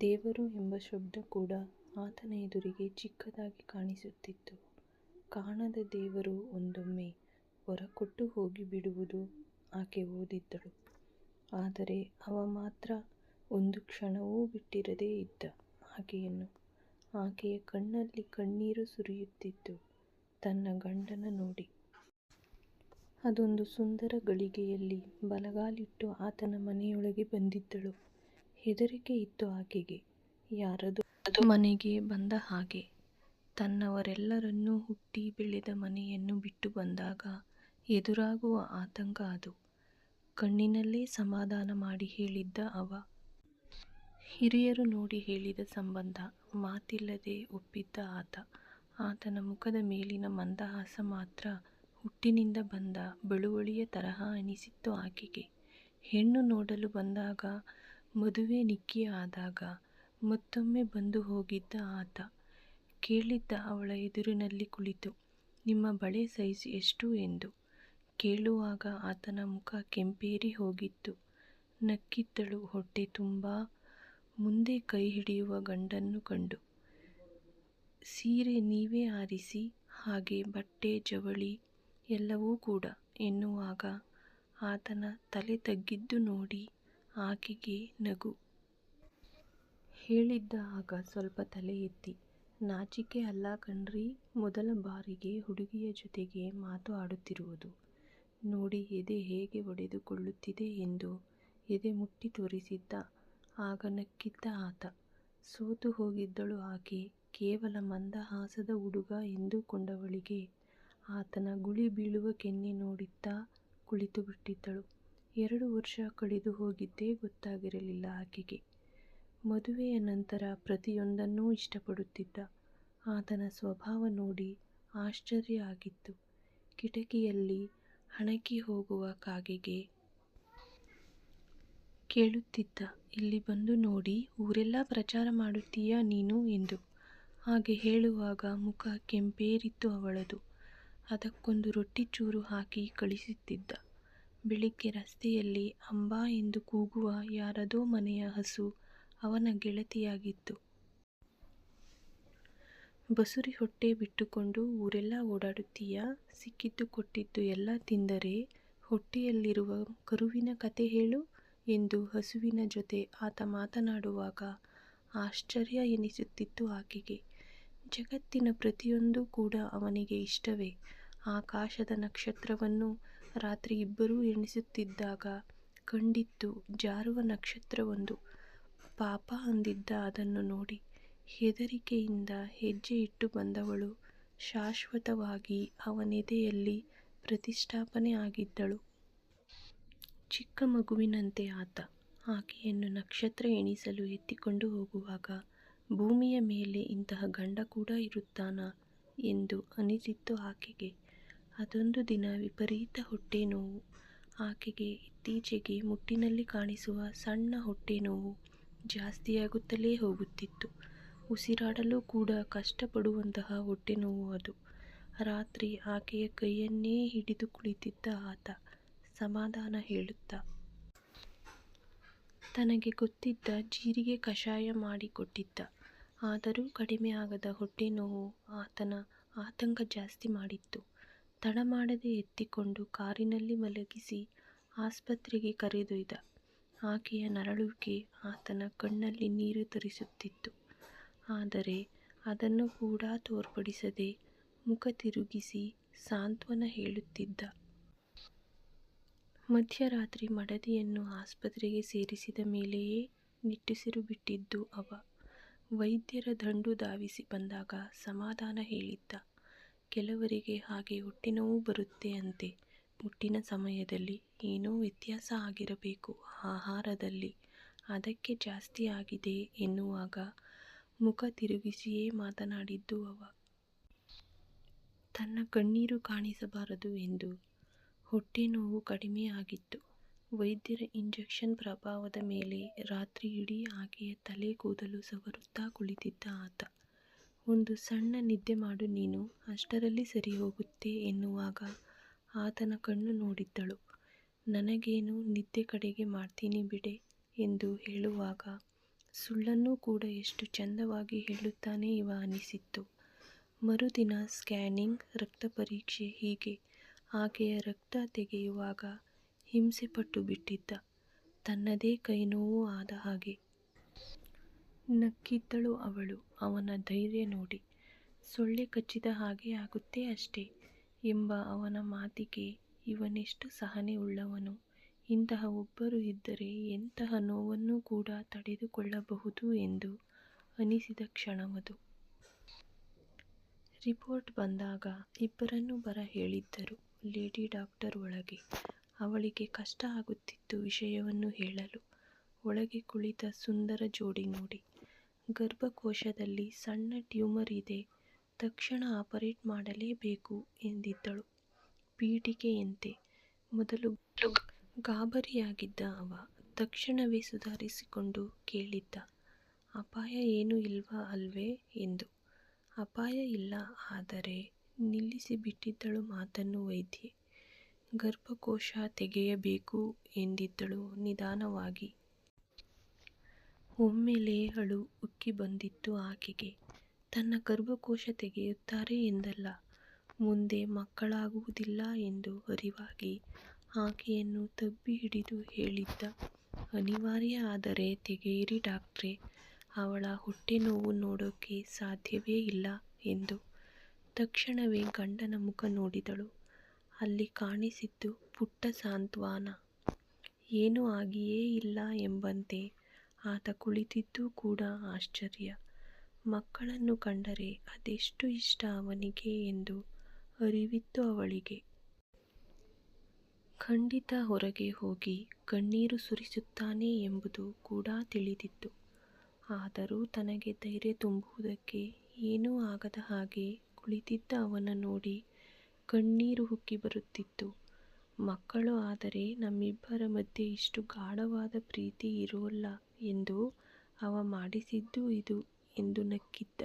ದೇವರು ಎಂಬ ಶಬ್ದ ಕೂಡ ಆತನ ಎದುರಿಗೆ ಚಿಕ್ಕದಾಗಿ ಕಾಣಿಸುತ್ತಿತ್ತು. ಕಾಣದ ದೇವರು ಒಂದೊಮ್ಮೆ ಹೊರಕೊಟ್ಟು ಹೋಗಿಬಿಡುವುದು ಆಕೆ ಓದಿದ್ದಳು. ಆದರೆ ಅವ ಮಾತ್ರ ಒಂದು ಕ್ಷಣವೂ ಬಿಟ್ಟಿರದೇ ಇದ್ದ ಆಕೆಯನ್ನು. ಆಕೆಯ ಕಣ್ಣಲ್ಲಿ ಕಣ್ಣೀರು ಸುರಿಯುತ್ತಿತ್ತು ತನ್ನ ಗಂಡನ ನೋಡಿ. ಅದೊಂದು ಸುಂದರ ಗಳಿಗೆಯಲ್ಲಿ ಬಲಗಾಲಿಟ್ಟು ಆತನ ಮನೆಯೊಳಗೆ ಬಂದಿದ್ದಳು. ಹೆದರಿಕೆ ಇತ್ತು ಆಕೆಗೆ. ಅದು ಮನೆಗೆ ಬಂದ ಹಾಗೆ. ತನ್ನವರೆಲ್ಲರನ್ನೂ ಹುಟ್ಟಿ ಬೆಳೆದ ಮನೆಯನ್ನು ಬಿಟ್ಟು ಬಂದಾಗ ಎದುರಾಗುವ ಆತಂಕ ಅದು. ಕಣ್ಣಿನಲ್ಲೇ ಸಮಾಧಾನ ಮಾಡಿ ಹೇಳಿದ್ದ ಅವ. ಹಿರಿಯರು ನೋಡಿ ಹೇಳಿದ ಸಂಬಂಧ. ಮಾತಿಲ್ಲದೆ ಒಪ್ಪಿದ್ದ ಆತ. ಆತನ ಮುಖದ ಮೇಲಿನ ಮಂದಹಾಸ ಮಾತ್ರ ಹುಟ್ಟಿನಿಂದ ಬಂದ ಬಳುವಳಿಯ ತರಹ ಅನಿಸಿತ್ತು ಆಕೆಗೆ. ಹೆಣ್ಣು ನೋಡಲು ಬಂದಾಗ, ಮದುವೆ ನಿಕ್ಕಿ ಆದಾಗ ಮತ್ತೊಮ್ಮೆ ಬಂದು ಹೋಗಿದ್ದ ಆತ. ಕೇಳಿದ್ದ ಅವಳ ಎದುರಿನಲ್ಲಿ ಕುಳಿತು "ನಿಮ್ಮ ಬಳೆ ಸೈಜ್ ಎಷ್ಟು" ಎಂದು. ಕೇಳುವಾಗ ಆತನ ಮುಖ ಕೆಂಪೇರಿ ಹೋಗಿತ್ತು. ನಕ್ಕಿದ್ದಳು ಹೊಟ್ಟೆ ತುಂಬಾ. ಮುಂದೆ ಕೈ ಹಿಡಿಯುವ ಗಂಡನ್ನು ಕಂಡು. "ಸೀರೆ ನೀವೇ ಆರಿಸಿ, ಹಾಗೆ ಬಟ್ಟೆ ಜವಳಿ ಎಲ್ಲವೂ ಕೂಡ" ಎನ್ನುವಾಗ ಆತನ ತಲೆ ತಗ್ಗಿದ್ದು ನೋಡಿ ಆಕೆಗೆ ನಗು. ಹೇಳಿದ್ದ ಆಗ ಸ್ವಲ್ಪ ತಲೆ ಎತ್ತಿ "ನಾಚಿಕೆ ಅಲ್ಲ ಕಣ್ರೀ, ಮೊದಲ ಬಾರಿಗೆ ಹುಡುಗಿಯ ಜೊತೆಗೆ ಮಾತು ಆಡುತ್ತಿರುವುದು. ನೋಡಿ ಎದೆ ಹೇಗೆ ಒಡೆದುಕೊಳ್ಳುತ್ತಿದೆ ಎಂದು ಎದೆ ಮುಟ್ಟಿ ತೋರಿಸಿದ್ದ. ಆಗ ನಕ್ಕಿದ್ದ ಆತ. ಸೋತು ಹೋಗಿದ್ದಳು ಆಕೆ. ಕೇವಲ ಮಂದಹಾಸದ ಹುಡುಗ ಎಂದುಕೊಂಡವಳಿಗೆ ಆತನ ಗುಳಿ ಬೀಳುವ ಕೆನ್ನೆ ನೋಡುತ್ತಾ ಕುಳಿತುಬಿಟ್ಟಿದ್ದಳು. ಎರಡು ವರ್ಷ ಕಳೆದು ಹೋಗಿದ್ದೇ ಗೊತ್ತಾಗಿರಲಿಲ್ಲ ಆಕೆಗೆ. ಮದುವೆಯ ನಂತರ ಪ್ರತಿಯೊಂದನ್ನೂ ಇಷ್ಟಪಡುತ್ತಿದ್ದ. ಆತನ ಸ್ವಭಾವ ನೋಡಿ ಆಶ್ಚರ್ಯ ಆಗಿತ್ತು. ಕಿಟಕಿಯಲ್ಲಿ ಹಣಕಿ ಹೋಗುವ ಕಾಗೆಗೆ ಕೇಳುತ್ತಿದ್ದ, "ಇಲ್ಲಿ ಬಂದು ನೋಡಿ, ಊರೆಲ್ಲ ಪ್ರಚಾರ ಮಾಡುತ್ತೀಯ ನೀನು" ಎಂದು. ಹಾಗೆ ಹೇಳುವಾಗ ಮುಖ ಕೆಂಪೇರಿತ್ತು ಅವಳದು. ಅದಕ್ಕೊಂದು ರೊಟ್ಟಿ ಚೂರು ಹಾಕಿ ಕಳಿಸುತ್ತಿದ್ದ. ಬೆಳಿಗ್ಗೆ ರಸ್ತೆಯಲ್ಲಿ ಅಂಬಾ ಎಂದು ಕೂಗುವ ಯಾರದೋ ಮನೆಯ ಹಸು ಅವನ ಗೆಳತಿಯಾಗಿತ್ತು. ಬಸುರಿ ಹೊಟ್ಟೆ ಬಿಟ್ಟುಕೊಂಡು ಊರೆಲ್ಲ ಓಡಾಡುತ್ತೀಯ ಸಿಕ್ಕಿದ್ದು ಕೊಟ್ಟಿದ್ದು ಎಲ್ಲ ತಿಂದರೆ ಹೊಟ್ಟೆಯಲ್ಲಿರುವ ಕರುವಿನ ಕಥೆ ಹೇಳು ಎಂದು ಹಸುವಿನ ಜೊತೆ ಆತ ಮಾತನಾಡುವಾಗ ಆಶ್ಚರ್ಯ ಎನಿಸುತ್ತಿತ್ತು ಆಕೆಗೆ. ಜಗತ್ತಿನ ಪ್ರತಿಯೊಂದು ಕೂಡ ಅವನಿಗೆ ಇಷ್ಟವೇ. ಆಕಾಶದ ನಕ್ಷತ್ರವನ್ನು ರಾತ್ರಿ ಇಬ್ಬರೂ ಎಣಿಸುತ್ತಿದ್ದಾಗ ಕಂಡಿತ್ತು ಜಾರುವ ನಕ್ಷತ್ರವೊಂದು. ಪಾಪ ಅಂದಿದ್ದ ಅದನ್ನು ನೋಡಿ. ಹೆದರಿಕೆಯಿಂದ ಹೆಜ್ಜೆ ಇಟ್ಟು ಬಂದವಳು ಶಾಶ್ವತವಾಗಿ ಅವನೆದೆಯಲ್ಲಿ ಪ್ರತಿಷ್ಠಾಪನೆ ಆಗಿದ್ದಳು. ಚಿಕ್ಕ ಮಗುವಿನಂತೆ ಆತ ಆಕೆಯನ್ನು ನಕ್ಷತ್ರ ಎಣಿಸಲು ಎತ್ತಿಕೊಂಡು ಹೋಗುವಾಗ ಭೂಮಿಯ ಮೇಲೆ ಇಂತಹ ಗಂಡ ಕೂಡ ಇರುತ್ತಾನಾ ಎಂದು ಅನಿಸಿತ್ತು ಆಕೆಗೆ. ಅದೊಂದು ದಿನ ವಿಪರೀತ ಹೊಟ್ಟೆ ನೋವು. ಆಕೆಗೆ ಇತ್ತೀಚೆಗೆ ಮುಟ್ಟಿನಲ್ಲಿ ಕಾಣಿಸುವ ಸಣ್ಣ ಹೊಟ್ಟೆ ನೋವು ಜಾಸ್ತಿಯಾಗುತ್ತಲೇ ಹೋಗುತ್ತಿತ್ತು. ಉಸಿರಾಡಲು ಕೂಡ ಕಷ್ಟಪಡುವಂತಹ ಹೊಟ್ಟೆ ನೋವು ಅದು. ರಾತ್ರಿ ಆಕೆಯ ಕೈಯನ್ನೇ ಹಿಡಿದು ಕುಳಿತಿದ್ದ ಆತ ಸಮಾಧಾನ ಹೇಳುತ್ತಾ. ತನಗೆ ಗೊತ್ತಿದ್ದ ಜೀರಿಗೆ ಕಷಾಯ ಮಾಡಿ ಕೊಟ್ಟಿದ್ದ. ಆದರೂ ಕಡಿಮೆ ಆಗದ ಹೊಟ್ಟೆ ನೋವು ಆತನ ಆತಂಕ ಜಾಸ್ತಿ ಮಾಡಿತ್ತು. ತಡ ಮಾಡದೆ ಎತ್ತಿಕೊಂಡು ಕಾರಿನಲ್ಲಿ ಮಲಗಿಸಿ ಆಸ್ಪತ್ರೆಗೆ ಕರೆದೊಯ್ದ. ಆಕೆಯ ನರಳುವಿಕೆ ಆತನ ಕಣ್ಣಲ್ಲಿ ನೀರು ತರಿಸುತ್ತಿತ್ತು. ಆದರೆ ಅದನ್ನು ಕೂಡ ತೋರ್ಪಡಿಸದೆ ಮುಖ ತಿರುಗಿಸಿ ಸಾಂತ್ವನ ಹೇಳುತ್ತಿದ್ದ. ಮಧ್ಯರಾತ್ರಿ ಮಡದಿಯನ್ನು ಆಸ್ಪತ್ರೆಗೆ ಸೇರಿಸಿದ ಮೇಲೆಯೇ ನಿಟ್ಟುಸಿರು ಬಿಟ್ಟಿದ್ದು ಅವ. ವೈದ್ಯರ ದಂಡು ಧಾವಿಸಿ ಬಂದಾಗ ಸಮಾಧಾನ ಹೇಳಿದ್ದ. ಕೆಲವರಿಗೆ ಹಾಗೆ ಹೊಟ್ಟೆನೋವು ಬರುತ್ತೆ ಅಂತೆ ಹುಟ್ಟಿನ ಸಮಯದಲ್ಲಿ ಏನೋ ವ್ಯತ್ಯಾಸ ಆಗಿರಬೇಕು ಆಹಾರದಲ್ಲಿ ಅದಕ್ಕೆ ಜಾಸ್ತಿ ಆಗಿದೆ ಎನ್ನುವಾಗ ಮುಖ ತಿರುಗಿಸಿಯೇ ಮಾತನಾಡಿದ್ದು ಅವ. ತನ್ನ ಕಣ್ಣೀರು ಕಾಣಿಸಬಾರದು ಎಂದು. ಹೊಟ್ಟೆ ನೋವು ಕಡಿಮೆ ಆಗಿತ್ತು. ವೈದ್ಯರ ಇಂಜೆಕ್ಷನ್ ಪ್ರಭಾವದ ಮೇಲೆ ರಾತ್ರಿ ಇಡೀ ಆಕೆಯ ತಲೆ ಕೂದಲು ಸವರುತ್ತಾ ಕುಳಿತಿದ್ದ ಆತ. ಒಂದು ಸಣ್ಣ ನಿದ್ದೆ ಮಾಡು ನೀನು, ಅಷ್ಟರಲ್ಲಿ ಸರಿ ಹೋಗುತ್ತೆ ಎನ್ನುವಾಗ ಆತನ ಕಣ್ಣು ನೋಡಿದ್ದಳು. ನನಗೇನು ನಿದ್ದೆ ಕಡೆಗೆ ಮಾಡ್ತೀನಿ ಬಿಡೆ ಎಂದು ಹೇಳುವಾಗ ಸುಳ್ಳನ್ನು ಕೂಡ ಎಷ್ಟು ಚಂದವಾಗಿ ಹೇಳುತ್ತಾನೆ ಇವ ಅನಿಸಿತ್ತು ಮರುದಿನ ಸ್ಕ್ಯಾನಿಂಗ್, ರಕ್ತ ಪರೀಕ್ಷೆ ಹೀಗೆ ಆಕೆಯ ರಕ್ತ ತೆಗೆಯುವಾಗ ಹಿಂಸೆ ಪಟ್ಟು ಬಿಟ್ಟಿದ್ದ ತನ್ನದೇ ಕೈನೋವು ಆದ ಹಾಗೆ ನಕ್ಕಿದ್ದಳು ಅವಳು. ಅವನ ಧೈರ್ಯ ನೋಡಿ. ಸೊಳ್ಳೆ ಕಚ್ಚಿದ ಹಾಗೆ ಆಗುತ್ತೆ ಅಷ್ಟೇ ಎಂಬ ಅವನ ಮಾತಿಗೆ ಇವನೆಷ್ಟು ಸಹನೆ ಉಳ್ಳವನು. ಇಂತಹ ಒಬ್ಬರು ಇದ್ದರೆ ಎಂತಹ ನೋವನ್ನು ಕೂಡ ತಡೆದುಕೊಳ್ಳಬಹುದು ಎಂದು ಅನಿಸಿದ ಕ್ಷಣವದು. ರಿಪೋರ್ಟ್ ಬಂದಾಗ ಇಬ್ಬರನ್ನೂ ಬರ ಹೇಳಿದ್ದರು ಲೇಡಿ ಡಾಕ್ಟರ್ ಒಳಗೆ. ಅವಳಿಗೆ ಕಷ್ಟ ಆಗುತ್ತಿತ್ತು ವಿಷಯವನ್ನು ಹೇಳಲು. ಒಳಗೆ ಕುಳಿತ ಸುಂದರ ಜೋಡಿ ನೋಡಿ. ಗರ್ಭಕೋಶದಲ್ಲಿ ಸಣ್ಣ ಟ್ಯೂಮರ್ ಇದೆ. ತಕ್ಷಣ ಆಪರೇಟ್ ಮಾಡಲೇಬೇಕು ಎಂದಿದ್ದಳು. ಪೀಠಿಕೆಯಂತೆ. ಮೊದಲು ಗಾಬರಿಯಾಗಿದ್ದ ಅವ. ತಕ್ಷಣವೇ ಸುಧಾರಿಸಿಕೊಂಡು ಕೇಳಿದ್ದ, ಅಪಾಯ ಏನೂ ಇಲ್ವಾ ಅಲ್ವೇ? ಎಂದು. ಅಪಾಯ ಇಲ್ಲ, ಆದರೆ ನಿಲ್ಲಿಸಿ ಬಿಟ್ಟಿದ್ದಳು ಮಾತನ್ನು ವೈದ್ಯೆ. ಗರ್ಭಕೋಶ ತೆಗೆಯಬೇಕು ಎಂದಿದ್ದಳು ನಿಧಾನವಾಗಿ. ಒಮ್ಮೆಲೇ ಅಳು ಉಕ್ಕಿ ಬಂದಿತ್ತು ಆಕೆಗೆ. ತನ್ನ ಗರ್ಭಕೋಶ ತೆಗೆಯುತ್ತಾರೆ ಎಂದಲ್ಲ, ಮುಂದೆ ಮಕ್ಕಳಾಗುವುದಿಲ್ಲ ಎಂದು ಅರಿವಾಗಿ ಆಕೆಯನ್ನು ತಬ್ಬಿ ಹಿಡಿದು ಹೇಳಿದ್ದ. ಅನಿವಾರ್ಯ ಆದರೆ ತೆಗೆಯಿರಿ ಡಾಕ್ಟ್ರೆ, ಅವಳ ಹೊಟ್ಟೆ ನೋವು ನೋಡೋಕೆ ಸಾಧ್ಯವೇ ಇಲ್ಲ ಎಂದು. ತಕ್ಷಣವೇ ಗಂಡನ ಮುಖ ನೋಡಿದಳು. ಅಲ್ಲಿ ಕಾಣಿಸಿದ್ದು ಪುಟ್ಟ ಸಾಂತ್ವಾನ. ಏನೂ ಆಗಿಯೇ ಇಲ್ಲ ಎಂಬಂತೆ ಆತ ಕುಳಿತಿದ್ದೂ ಕೂಡ ಆಶ್ಚರ್ಯ. ಮಕ್ಕಳನ್ನು ಕಂಡರೆ ಅದೆಷ್ಟು ಇಷ್ಟ ಅವನಿಗೆ ಎಂದು ಅರಿವಿತ್ತು ಅವಳಿಗೆ. ಖಂಡಿತ ಹೊರಗೆ ಹೋಗಿ ಕಣ್ಣೀರು ಸುರಿಸುತ್ತಾನೆ ಎಂಬುದು ಕೂಡ ತಿಳಿದಿತ್ತು. ಆದರೂ ತನಗೆ ಧೈರ್ಯ ತುಂಬುವುದಕ್ಕೆ ಏನೂ ಆಗದ ಹಾಗೆ ಕುಳಿತಿದ್ದ ಅವನ ನೋಡಿ ಕಣ್ಣೀರು ಉಕ್ಕಿ ಬರುತ್ತಿತ್ತು. ಮಕ್ಕಳು ಆದರೆ ನಮ್ಮಿಬ್ಬರ ಮಧ್ಯೆ ಇಷ್ಟು ಗಾಢವಾದ ಪ್ರೀತಿ ಇರೋಲ್ಲ ಎಂದು ಅವ ಮಾಡಿಸಿದ್ದು ಇದು ಎಂದು ನಕ್ಕಿದ್ದ.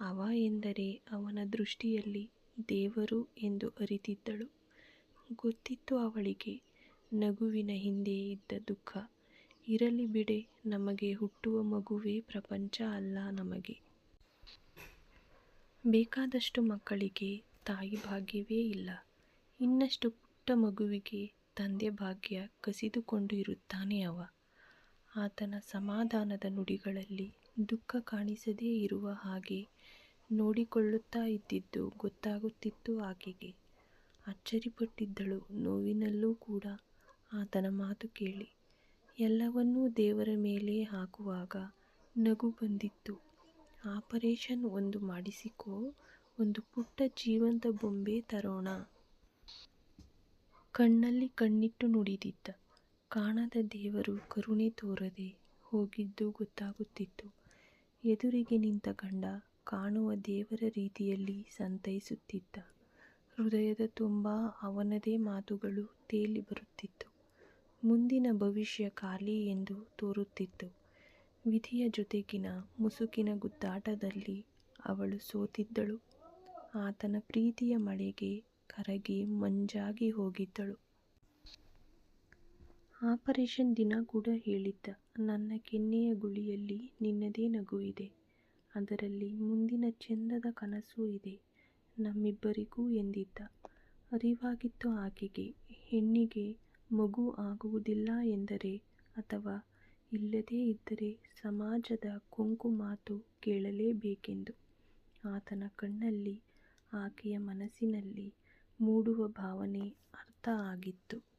ಅವ ಎಂದರೆ ಅವನ ದೃಷ್ಟಿಯಲ್ಲಿ ದೇವರು ಎಂದು ಅರಿತಿದ್ದಳು. ಗೊತ್ತಿತ್ತು ಅವಳಿಗೆ ನಗುವಿನ ಹಿಂದೆ ಇದ್ದ ದುಃಖ. ಇರಲಿ ಬಿಡೆ, ನಮಗೆ ಹುಟ್ಟುವ ಮಗುವೇ ಪ್ರಪಂಚ ಅಲ್ಲ ನಮಗೆ. ಬೇಕಾದಷ್ಟು ಮಕ್ಕಳಿಗೆ ತಾಯಿ ಭಾಗ್ಯವೇ ಇಲ್ಲ. ಇನ್ನಷ್ಟು ಪುಟ್ಟ ಮಗುವಿಗೆ ತಂದೆ ಭಾಗ್ಯ ಕಸಿದುಕೊಂಡು ಇರುತ್ತಾನೆ ಅವ. ಆತನ ಸಮಾಧಾನದ ನುಡಿಗಳಲ್ಲಿ ದುಃಖ ಕಾಣಿಸದೇ ಇರುವ ಹಾಗೆ ನೋಡಿಕೊಳ್ಳುತ್ತಾ ಇದ್ದಿದ್ದು ಗೊತ್ತಾಗುತ್ತಿತ್ತು ಆಕೆಗೆ. ಅಚ್ಚರಿಪಟ್ಟಿದ್ದಳು. ನೋವಿನಲ್ಲೂ ಕೂಡ ಆತನ ಮಾತು ಕೇಳಿ. ಎಲ್ಲವನ್ನೂ ದೇವರ ಮೇಲೆ ಹಾಕುವಾಗ ನಗು ಬಂದಿತ್ತು. ಆಪರೇಷನ್ ಒಂದು ಮಾಡಿಸಿಕೋ, ಒಂದು ಪುಟ್ಟ ಜೀವಂತ ಬೊಂಬೆ ತರೋಣ. ಕಣ್ಣಲ್ಲಿ ಕಣ್ಣಿಟ್ಟು ನುಡಿದಿದ್ದ. ಕಾಣದ ದೇವರು ಕರುಣೆ ತೋರದೆ ಹೋಗಿದ್ದು ಗೊತ್ತಾಗುತ್ತಿತ್ತು. ಎದುರಿಗೆ ನಿಂತ ಗಂಡ ಕಾಣುವ ದೇವರ ರೀತಿಯಲ್ಲಿ ಸಂತೈಸುತ್ತಿದ್ದ. ಹೃದಯದ ತುಂಬ ಅವನದೇ ಮಾತುಗಳು ತೇಲಿ ಬರುತ್ತಿತ್ತು. ಮುಂದಿನ ಭವಿಷ್ಯ ಖಾಲಿ ಎಂದು ತೋರುತ್ತಿತ್ತು. ವಿಧಿಯ ಜೊತೆಗಿನ ಮುಸುಕಿನ ಗುದ್ದಾಟದಲ್ಲಿ ಅವಳು ಸೋತಿದ್ದಳು. ಆತನ ಪ್ರೀತಿಯ ಮಳೆಗೆ ಕರಗಿ ಮಂಜಾಗಿ ಹೋಗಿದ್ದಳು. ಆಪರೇಷನ್ ದಿನ ಕೂಡ ಹೇಳಿದ್ದ. ನನ್ನ ಕೆನ್ನೆಯ ಗುಳಿಯಲ್ಲಿ ನಿನ್ನದೇ ನಗು ಇದೆ ಅದರಲ್ಲಿ ಮುಂದಿನ ಚೆಂದದ ಕನಸು ಇದೆ. ನಮ್ಮಿಬ್ಬರಿಗೂ ಎಂದಿದ್ದ. ಅರಿವಾಗಿತ್ತು ಆಕೆಗೆ. ಹೆಣ್ಣಿಗೆ ಮಗು ಆಗುವುದಿಲ್ಲ ಎಂದರೆ ಅಥವಾ ಇಲ್ಲದೇ ಇದ್ದರೆ ಸಮಾಜದ ಕೊಂಕು ಮಾತು ಕೇಳಲೇಬೇಕೆಂದು. ಆತನ ಕಣ್ಣಲ್ಲಿ, ಆಕೆಯ ಮನಸ್ಸಿನಲ್ಲಿ ಮೂಡುವ ಭಾವನೆ ಅರ್ಥ ಆಗಿತ್ತು.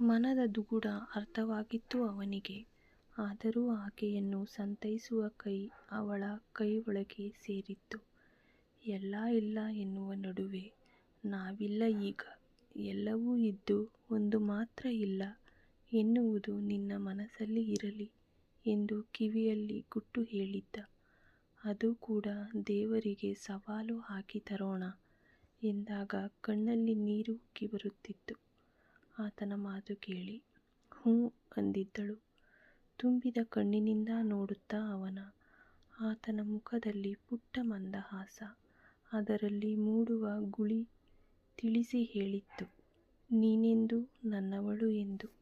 ಮನದ ದುಗುಡ ಅರ್ಥವಾಗಿತ್ತು ಅವನಿಗೆ. ಆದರೂ ಆಕೆಯನ್ನು ಸಂತೈಸುವ ಕೈ ಅವಳ ಕೈಯೊಳಗೆ ಸೇರಿತ್ತು. ಎಲ್ಲ ಇಲ್ಲ ಎನ್ನುವ ನಡುವೆ ನಾವಿಲ್ಲ ಈಗ. ಎಲ್ಲವೂ ಇದ್ದು ಒಂದು ಮಾತ್ರ ಇಲ್ಲ. ಎನ್ನುವುದು ನಿನ್ನ ಮನಸ್ಸಲ್ಲಿ ಇರಲಿ ಎಂದು ಕಿವಿಯಲ್ಲಿ ಗುಟ್ಟು ಹೇಳಿದ್ದ. ಅದು ಕೂಡ ದೇವರಿಗೆ ಸವಾಲು ಹಾಕಿ ತರೋಣ ಎಂದಾಗ ಕಣ್ಣಲ್ಲಿ ನೀರು ಉಕ್ಕಿ ಬರುತ್ತಿತ್ತು. ಆತನ ಮಾತು ಕೇಳಿ, ಹ್ಞೂ ಅಂದಿದ್ದಳು. ತುಂಬಿದ ಕಣ್ಣಿನಿಂದ ನೋಡುತ್ತಾ ಅವನ. ಆತನ ಮುಖದಲ್ಲಿ ಪುಟ್ಟ ಮಂದಹಾಸ. ಅದರಲ್ಲಿ ಮೂಡುವ ಗುಳಿ ತಿಳಿಸಿ ಹೇಳಿತ್ತು, ನೀನೆಂದು ನನ್ನವಳು ಎಂದು.